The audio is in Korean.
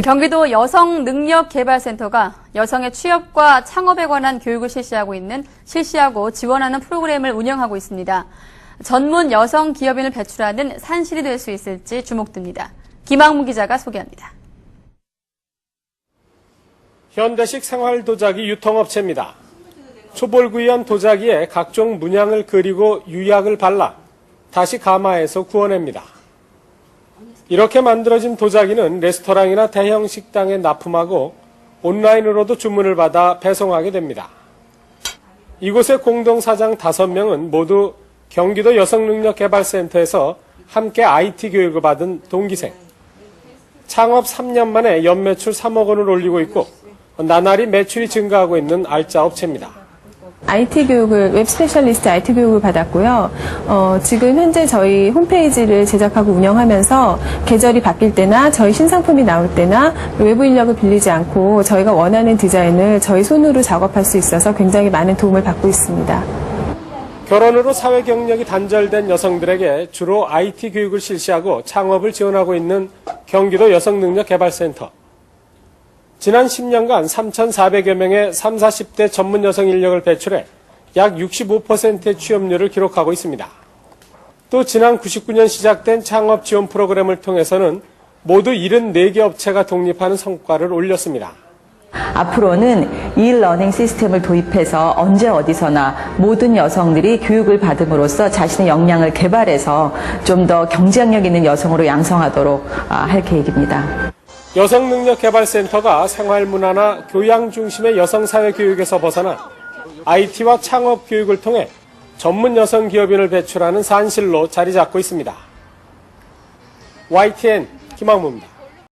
경기도 여성능력개발센터가 여성의 취업과 창업에 관한 교육을 실시하고 있는 실시하고 지원하는 프로그램을 운영하고 있습니다. 전문 여성 기업인을 배출하는 산실이 될 수 있을지 주목됩니다. 김학무 기자가 소개합니다. 현대식 생활 도자기 유통업체입니다. 초벌구이한 도자기에 각종 문양을 그리고 유약을 발라 다시 가마에서 구워냅니다. 이렇게 만들어진 도자기는 레스토랑이나 대형 식당에 납품하고 온라인으로도 주문을 받아 배송하게 됩니다. 이곳의 공동사장 5명은 모두 경기도 여성능력개발센터에서 함께 IT 교육을 받은 동기생. 창업 3년 만에 연매출 3억 원을 올리고 있고 나날이 매출이 증가하고 있는 알짜 업체입니다. IT 교육을 웹 스페셜리스트 IT 교육을 받았고요. 어, 지금 현재 저희 홈페이지를 제작하고 운영하면서 계절이 바뀔 때나 저희 신상품이 나올 때나 외부 인력을 빌리지 않고 저희가 원하는 디자인을 저희 손으로 작업할 수 있어서 굉장히 많은 도움을 받고 있습니다. 결혼으로 사회 경력이 단절된 여성들에게 주로 IT 교육을 실시하고 창업을 지원하고 있는 경기도 여성능력개발센터. 지난 10년간 3,400여 명의 3, 40대 전문 여성 인력을 배출해 약 65%의 취업률을 기록하고 있습니다. 또 지난 99년 시작된 창업 지원 프로그램을 통해서는 모두 74개 업체가 독립하는 성과를 올렸습니다. 앞으로는 e-러닝 시스템을 도입해서 언제 어디서나 모든 여성들이 교육을 받음으로써 자신의 역량을 개발해서 좀 더 경쟁력 있는 여성으로 양성하도록 아, 할 계획입니다. 여성능력개발센터가 생활문화나 교양 중심의 여성사회 교육에서 벗어나 IT와 창업 교육을 통해 전문 여성 기업인을 배출하는 산실로 자리 잡고 있습니다. YTN 김학무입니다.